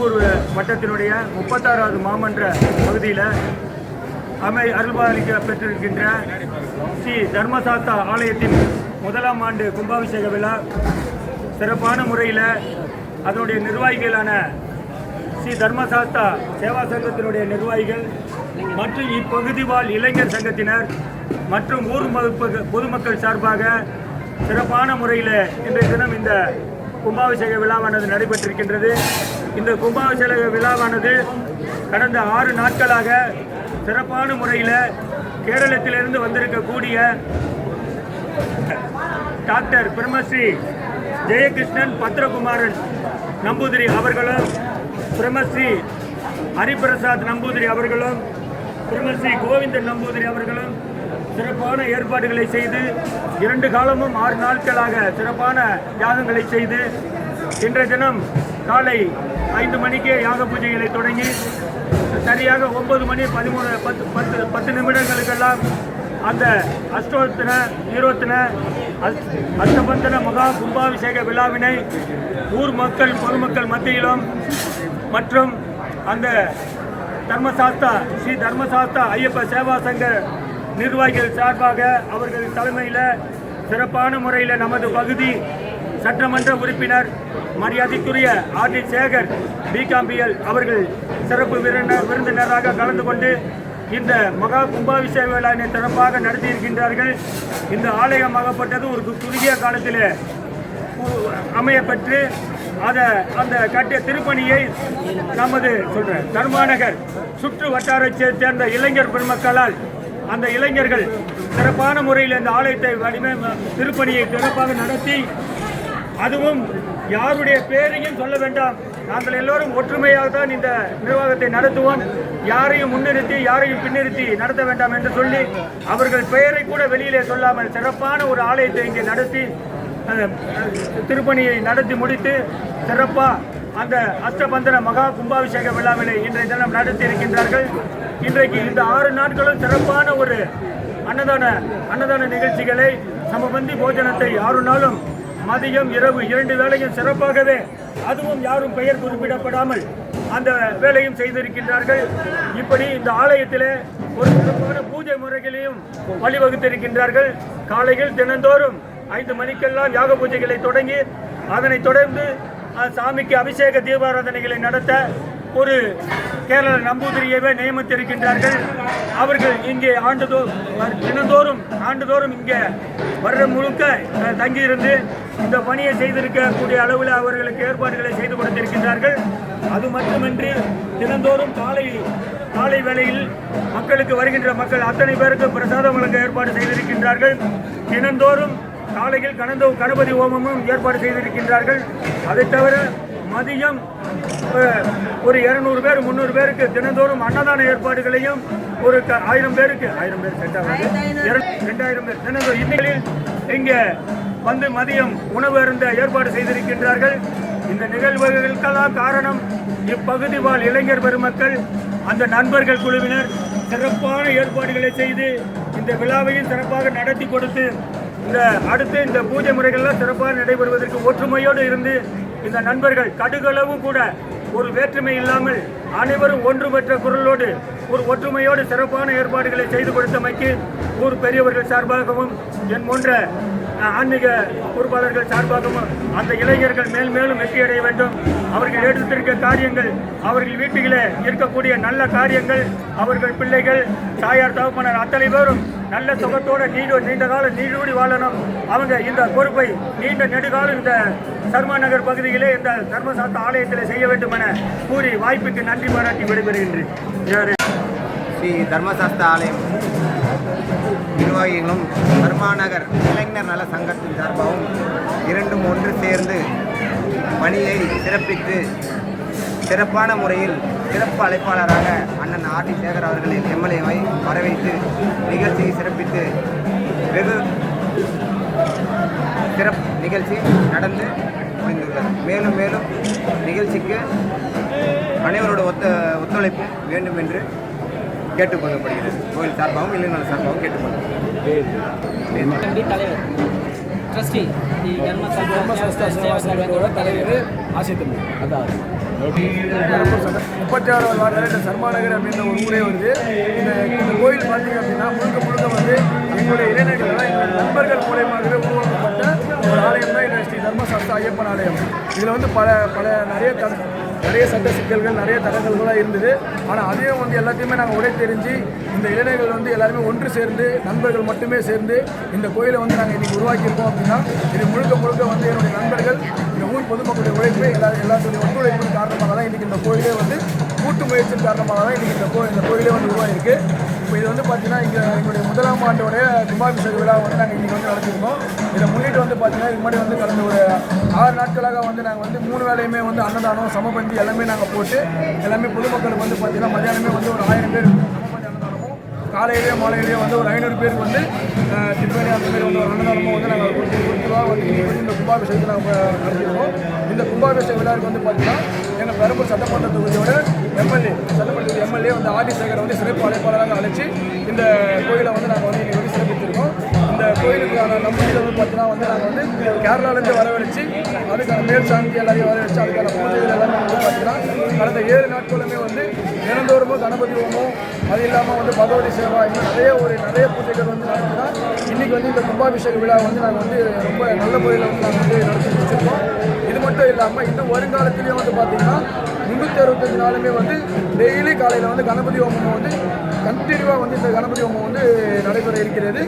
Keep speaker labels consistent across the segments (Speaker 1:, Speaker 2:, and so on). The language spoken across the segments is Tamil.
Speaker 1: பெரம்பூர் வட்டத்தினுடைய முப்பத்தாறாவது மாமன்ற பகுதியில் அமை அருள்பாலிக்க பெற்றிருக்கின்ற ஸ்ரீ தர்மசாஸ்தா ஆலயத்தின் முதலாம் ஆண்டு கும்பாபிஷேக விழா. சிறப்பான முறையில் அதனுடைய நிர்வாகிகளான ஸ்ரீ தர்மசாஸ்தா சேவா சங்கத்தினுடைய நிர்வாகிகள் மற்றும் இப்பகுதி வாழ் இளைஞர் சங்கத்தினர் மற்றும் ஊர் பொதுமக்கள் சார்பாக சிறப்பான முறையில் இன்றைய தினம் இந்த கும்பாபிஷேக விழாவானது நடைபெற்றிருக்கின்றது. இந்த கும்பாபிஷேக விழாவானது கடந்த ஆறு நாட்களாக சிறப்பான முறையில் கேரளத்திலிருந்து வந்திருக்கக்கூடிய டாக்டர் பிரம்மஸ்ரீ ஜெயகிருஷ்ணன் பத்ரகுமாரன் நம்பூதிரி அவர்களும் பிரம்மஸ்ரீ ஹரிபிரசாத் நம்பூதிரி அவர்களும் பிரம்மஸ்ரீ கோவிந்தன் நம்பூதிரி அவர்களும் சிறப்பான ஏற்பாடுகளை செய்து இரண்டு காலமும் ஆறு நாட்களாக சிறப்பான யாகங்களை செய்து இன்றைய தினம் காலை ஐந்து மணிக்கே யாக பூஜைகளை தொடங்கி சரியாக ஒன்பது மணி பதிமூணு பத்து பத்து பத்து நிமிடங்களுக்கெல்லாம் அந்த அஷ்டோத்தின ஈரோத்தின அஸ்- அஷ்டபந்தன மகா கும்பாபிஷேக விழாவினை ஊர் மக்கள் பொதுமக்கள் மத்தியிலும் மற்றும் அந்த தர்மசாஸ்தா ஸ்ரீ தர்மசாஸ்தா ஐயப்ப சேவா சங்க நிர்வாகிகள் சார்பாக அவர்கள் தலைமையில் சிறப்பான முறையில் நமது பகுதி சட்டமன்ற உறுப்பினர் மரியாதைக்குரிய ஆர் டி சேகர் பிகாம்பிஎல் அவர்கள் சிறப்பு விருந்தினராக கலந்து கொண்டு இந்த மகா கும்பாபிஷேக விழாவினை சிறப்பாக நடத்தியிருக்கின்றார்கள் இந்த ஆலயம் அகப்பட்டது ஒரு குறுகிய காலத்தில் அமையப்பெற்று அதை அந்த கட்டிய திருப்பணியை நமது சொல்றேன் கர்மாநகர் சுற்று வட்டாரத்தை சேர்ந்த இளைஞர் பெருமக்களால் அந்த இளைஞர்கள் சிறப்பான முறையில் இந்த ஆலயத்தை வடிவ திருப்பணியை சிறப்பாக நடத்தி அதுவும் யாருடைய பேரையும் சொல்ல வேண்டாம். நாங்கள் எல்லோரும் ஒற்றுமையாக தான் இந்த நிர்வாகத்தை நடத்துவோம். யாரையும் முன்னிறுத்தி யாரையும் பின்னிறுத்தி நடத்த வேண்டாம் என்று சொல்லி அவர்கள் பெயரை கூட வெளியிலே சொல்லாமல் சிறப்பான ஒரு ஆலயத்தை இங்கே நடத்தி திருப்பணியை நடத்தி முடித்து சிறப்பாக அந்த அஷ்டபந்தன மகா கும்பாபிஷேக விழாவினை இன்றைய தினம் நடத்தி இருக்கின்றார்கள். இன்றைக்கு இந்த ஆறு நாட்களும் சிறப்பான ஒரு அன்னதான அன்னதான நிகழ்ச்சிகளை சமபந்தி போஜனத்தை ஆறு நாளும் மதியம் இரவு இரண்டு வேளையும் சிறப்பாகவே அதுவும் யாரும் பெயர் குறிப்பிடப்படாமல் அந்த வேலையும் செய்திருக்கின்றார்கள். இப்படி இந்த ஆலயத்திலே ஒரு சிறப்பான பூஜை முறைகளையும் வழிவகுத்திருக்கின்றார்கள். காலையில் தினந்தோறும் ஐந்து மணிக்கெல்லாம் யாக பூஜைகளை தொடங்கி அதனைத் தொடர்ந்து சாமிக்கு அபிஷேக தீபாராதனைகளை நடத்த ஒரு கேரள நம்பூதிரியவே நியமித்திருக்கின்றார்கள். அவர்கள் இங்கே ஆண்டுதோ தினந்தோறும் ஆண்டுதோறும் இங்கே வருடம் முழுக்க தங்கியிருந்து இந்த பணியை செய்திருக்கக்கூடிய அளவில் அவர்களுக்கு ஏற்பாடுகளை செய்து கொடுத்திருக்கின்றார்கள். அது மட்டுமின்றி தினந்தோறும் காலை காலை வேளையில் மக்களுக்கு வருகின்ற மக்கள் அத்தனை பேருக்கு பிரசாதம் வழங்க ஏற்பாடு செய்திருக்கின்றார்கள். தினந்தோறும் காலையில் கணந்த கணபதி ஹோமமும் ஏற்பாடு செய்திருக்கின்றார்கள். அதைத் தவிர மதியம் ஒரு இருநூறு பேர் முந்நூறு பேருக்கு தினந்தோறும் அன்னதான ஏற்பாடுகளையும் ஒரு க- ஆயிரம் பேருக்கு ஆயிரம் பேர் ரெண்டாயிரம் பேர் தினந்தோறும் இன்னைகளில் இங்கே வந்து மதியம் உணவு அருந்த ஏற்பாடு செய்திருக்கின்றார்கள். இந்த நிகழ்வுகளுக்கெல்லாம் காரணம் இப்பகுதி வாழ் இளைஞர் பெருமக்கள் அந்த நண்பர்கள் குழுவினர். சிறப்பான ஏற்பாடுகளை செய்து இந்த விழாவையும் சிறப்பாக நடத்தி கொடுத்து இந்த அடுத்து இந்த பூஜை முறைகள்லாம் சிறப்பாக நடைபெறுவதற்கு ஒற்றுமையோடு இருந்து இந்த நண்பர்கள் கடுகளவும் கூட ஒரு வேற்றுமை இல்லாமல் அனைவரும் ஒன்றுபட்ட குரலோடு ஒரு ஒற்றுமையோடு சிறப்பான ஏற்பாடுகளை செய்து கொடுத்தமைக்கு ஊர் பெரியவர்கள் சார்பாகவும் என் போன்ற ஆன்மீக பொறுப்பாளர்கள் சார்பாகவும் அந்த இளைஞர்கள் மேல் மேலும் வெற்றியடைய வேண்டும். அவர்கள் எடுத்திருக்க காரியங்கள் அவர்கள் வீட்டிலே இருக்கக்கூடிய நல்ல காரியங்கள். அவர்கள் பிள்ளைகள் தாயார் தகப்பனர் அத்தனை பேரும் நல்ல சுகத்தோட நீண்ட நீண்ட காலம் நீடூடி வாழணும். அவங்க இந்த பொறுப்பை நீண்ட நெடுகாலம் இந்த சர்மா நகர் பகுதியிலே இந்த தர்மசாஸ்திர ஆலயத்தில் செய்ய வேண்டும் என கூறி வாய்ப்புக்கு நன்றி பாராட்டி விடைபெறுகின்றேன்.
Speaker 2: ஸ்ரீ தர்மசாஸ்திர ஆலயம். நிர்வாகிகளும் தர்மாநகர் இளைஞர் நல சங்கத்தின் சார்பாகவும் இரண்டும் ஒன்று சேர்ந்து பணியை சிறப்பித்து சிறப்பான முறையில் சிறப்பு அழைப்பாளராக அண்ணன் ஆர் டி சேகர் அவர்களின் எம்எல்ஏவை வரவேற்று நிகழ்ச்சியை சிறப்பித்து வெகு சிறப்பு நிகழ்ச்சி நடந்து முடிந்துள்ளது. மேலும் மேலும் நிகழ்ச்சிக்கு அனைவரோட ஒத்த ஒத்துழைப்பும் வேண்டும் என்று கேட்டுக்கொள்ளப்படுகிறது. கோயில் சார்பாகவும் இளைஞர் சார்பாகவும் கேட்டுக்கொள்ளப்படுகிறது
Speaker 3: தலைவர் ட்ரஸ்டி தி
Speaker 4: தலைவர் அதான் முப்பத்தி ஆறாவது வார்டில் இந்த சர்மாநகர் அப்படின்ற ஒரு ஊரே வருது இந்த இந்த கோயில் பார்த்தீங்க அப்படின்னா முழுக்க முழுக்க வந்து எங்களுடைய இளைஞர்கள் எங்களுடைய நண்பர்கள் மூலயமாகவே உருவாக்கப்பட்ட ஒரு ஆலயம் தான் இந்த ஸ்ரீ தர்மசாஸ்திர ஐயப்பன் ஆலயம் இதில் வந்து பல பல நிறைய நிறைய சட்ட சிக்கல்கள் நிறைய தடங்கல்களாக இருந்தது. ஆனால் அதையும் வந்து எல்லாத்தையுமே நாங்கள் உடை தெரிஞ்சு இந்த இளைஞர்கள் வந்து எல்லாருமே ஒன்று சேர்ந்து நண்பர்கள் மட்டுமே சேர்ந்து இந்த கோயிலை வந்து நாங்கள் இன்றைக்கி உருவாக்கியிருக்கோம் அப்படின்னா இது முழுக்க முழுக்க வந்து என்னுடைய நண்பர்கள் இந்த ஊர் பொதுமக்களுடைய உழைப்பு எல்லா எல்லாத்துடைய ஒத்துழைப்பின் காரணமாக தான் இன்றைக்கி இந்த கோயிலே வந்து கூட்டு முயற்சியின் காரணமாக தான் இன்றைக்கி இந்த கோ இந்த கோயிலே வந்து உருவாகிருக்கு இப்போ இது வந்து பார்த்தீங்கன்னா இங்கே எங்களுடைய முதலாம் ஆண்டோடைய கும்பாபிஷேக விழா வந்து நாங்கள் இன்றைக்கி வந்து நடத்திருக்கோம் இதை முன்னிட்டு வந்து பார்த்தீங்கன்னா இது முன்னாடி வந்து கடந்த ஒரு ஆறு நாட்களாக வந்து நாங்கள் வந்து மூணு வேளையுமே வந்து அன்னதானம் சமபந்தி எல்லாமே நாங்கள் போட்டு எல்லாமே பொதுமக்களுக்கு வந்து பார்த்தீங்கன்னா மத்தியானமே வந்து ஒரு ஆயிரம் பேர் சமபந்தி அன்னதானமும் காலையிலேயே மாலையிலேயே வந்து ஒரு ஐநூறு பேருக்கு வந்து அஹ், அந்த மாதிரி வந்து ஒரு அன்னதானமும் வந்து நாங்கள் கொடுத்துருவா வந்து இந்த கும்பாபிஷேகத்தை நாங்கள் நடத்திருக்கோம். இந்த கும்பாபிஷேக விழாவுக்கு வந்து பார்த்தீங்கன்னா எங்கள் பெரம்பூர் சட்டமன்ற தொகுதியோட எம்எல்ஏ சட்டமன்ற எம்எல்ஏ வந்து ஆதிசேகரை வந்து சிறப்பு அழைப்பாளராக அழைச்சி இந்த கோயிலை வந்து நாங்கள் வந்து இந்த கோயிலுக்கான நம்பிக்கை வந்து பார்த்தீங்கன்னா வந்து நாங்கள் வந்து கேரளாலேருந்து வரவழைச்சு அதுக்கான மேல் சாந்தி எல்லாரையும் வரவழைச்சு அதுக்கான பூஜைகள் எல்லாமே வந்து பார்த்தீங்கன்னா கடந்த ஏழு நாட்களுமே வந்து தினந்தோறுமும் கணபதி ஹோமம் அது இல்லாமல் வந்து பகவதி சேவா இன்னும் நிறைய ஒரு நிறைய பூஜைகள் வந்து நடத்தினா இன்றைக்கி வந்து இந்த கும்பாபிஷேக விழா வந்து நாங்கள் வந்து ரொம்ப நல்ல முறையில் வந்து நாங்கள் வந்து நடத்தி வச்சுருக்கோம். இது மட்டும் இல்லாமல் இன்னும் வருங்காலத்திலையும் வந்து பார்த்திங்கன்னா முந்நூற்றி அறுபத்தஞ்சு நாளுமே வந்து டெய்லி காலையில் வந்து கணபதி ஹோமம் வந்து கண்டினியூவாக வந்து இந்த கணபதி ஹோமம் வந்து நடைபெற இருக்கிறது.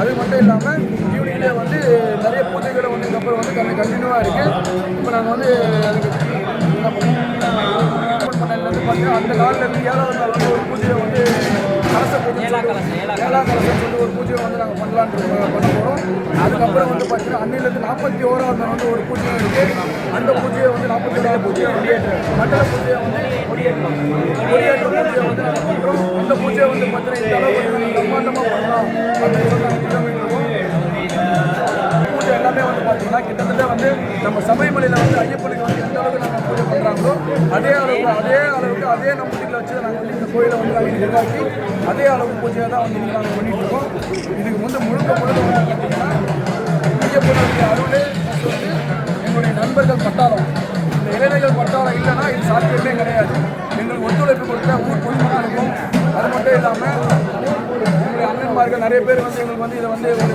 Speaker 4: அது மட்டும் இல்லாமல் ஈவினிங்லேயே வந்து நிறைய பூஜைகளை வந்து இதுக்கப்புறம் வந்து கண்டி கண்டினியூவாக இருக்குது இப்போ நாங்கள் வந்து பார்த்தீங்கன்னா அந்த நாளில் இருந்து ஏழாவது நாள் வந்து ஒரு பூஜையை வந்து கலச பூஜை
Speaker 3: ஏழா கலசம்,
Speaker 4: சொல்லி ஒரு பூஜையை வந்து நாங்கள் பண்ணலான்ட்டு பண்ண போகிறோம் அதுக்கப்புறம் வந்து பார்த்தீங்கன்னா அன்னிலேருந்து நாற்பத்தி ஓராவது நாள் வந்து ஒரு பூஜை இருக்குது அந்த பூஜையை வந்து நாற்பத்தி ஓராவது பூஜையை வந்து மண்டல பூஜையை வந்து கொடியேற்றம் கொடியேற்ற பூஜையை வந்து நாங்கள் அந்த பூஜையை வந்து பார்த்தீங்கன்னா இந்த அளவுக்கு பிரம்மாண்டமாக பண்ணலாம். அப்படின்னு சொல்லி பார்த்தீங்கன்னா கிட்டத்தட்ட வந்து நம்ம சபரிமலையில் வந்து ஐயப்பனுக்கு வந்து எந்த அளவுக்கு நம்ம பூஜை பண்ணுறாங்களோ அதே அளவுக்கு அதே அளவுக்கு அதே நம்பிக்கையில் வச்சு நாங்கள் வந்து இந்த கோயிலை வந்து நாங்கள் நிர்வாகி அதே அளவுக்கு பூஜையை தான் வந்து நாங்கள் பண்ணிட்டு இருக்கோம். இதுக்கு வந்து முழுக்க முழுக்க வந்து பார்த்தீங்கன்னா ஐயப்பனுடைய அருளே வந்து எங்களுடைய நண்பர்கள் பட்டாளம். இந்த இளைஞர்கள் பட்டாளம் இல்லைன்னா இது சாத்தியமே கிடையாது. எங்களுக்கு ஒத்துழைப்பு கொடுத்த ஊர் பொதுமக்களுக்கும் அது மட்டும் இல்லாமல் அண்ணன்மார்கள் நிறைய பேர் வந்து எங்களுக்கு வந்து இதை வந்து ஒரு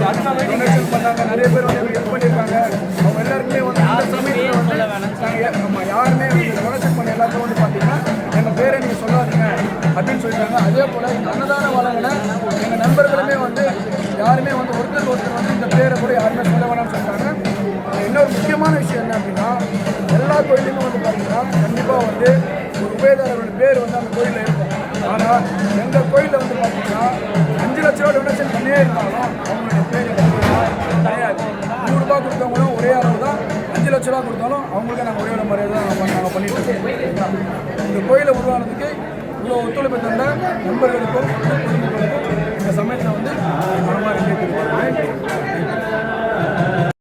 Speaker 4: டொனேஷன் பண்ணாங்க. நிறைய பேர் வந்து எங்களுக்கு ஹெல்ப் பண்ணியிருக்காங்க. அவங்க எல்லாருக்குமே வந்து இந்த சமயத்தில் வந்து நாங்கள் நம்ம யாருமே டொனேஷன் பண்ண எல்லாத்தையும் வந்து பார்த்தீங்கன்னா எங்கள் பேரை நீங்கள் சொல்லாதீங்க அப்படின்னு சொல்லிட்டாங்க. அதே போல் அன்னதான வளங்களை எங்கள் நண்பர்களுமே வந்து யாருமே வந்து ஒருத்தர் ஒருத்தர் வந்து இந்த பேரை கூட யாருமே சொல்ல வேணாம்னு சொல்லிட்டாங்க. இன்னொரு முக்கியமான விஷயம் என்ன அப்படின்னா எல்லா கோயிலுமே வந்து பார்த்தீங்கன்னா கண்டிப்பாக வந்து ஒரு உபயதாரரோட பேர் வந்து அந்த கோயிலில் இருக்கும். ஆனால் எங்கள் கோயிலில் வந்து பார்த்தீங்கன்னா அஞ்சு லட்ச ரூபா டொனேஷன் பண்ணியே இருந்தாலும் அவங்களுடைய பேர் கிடையாது. நூறுரூபா கொடுத்தவங்களும் ஒரே அளவு தான் அஞ்சு லட்ச ரூபா கொடுத்தாலும் அவங்களுக்கு நாங்கள் ஒரே ஒரு மரியாதை தான் நாங்கள் பண்ணிட்டு இருக்கோம். இந்த கோயிலை உருவானதுக்கு இவ்வளோ ஒத்துழைப்பு தந்த நண்பர்களுக்கும் பொதுமக்களுக்கும் இந்த சமயத்தில் வந்து மனமாக நன்றி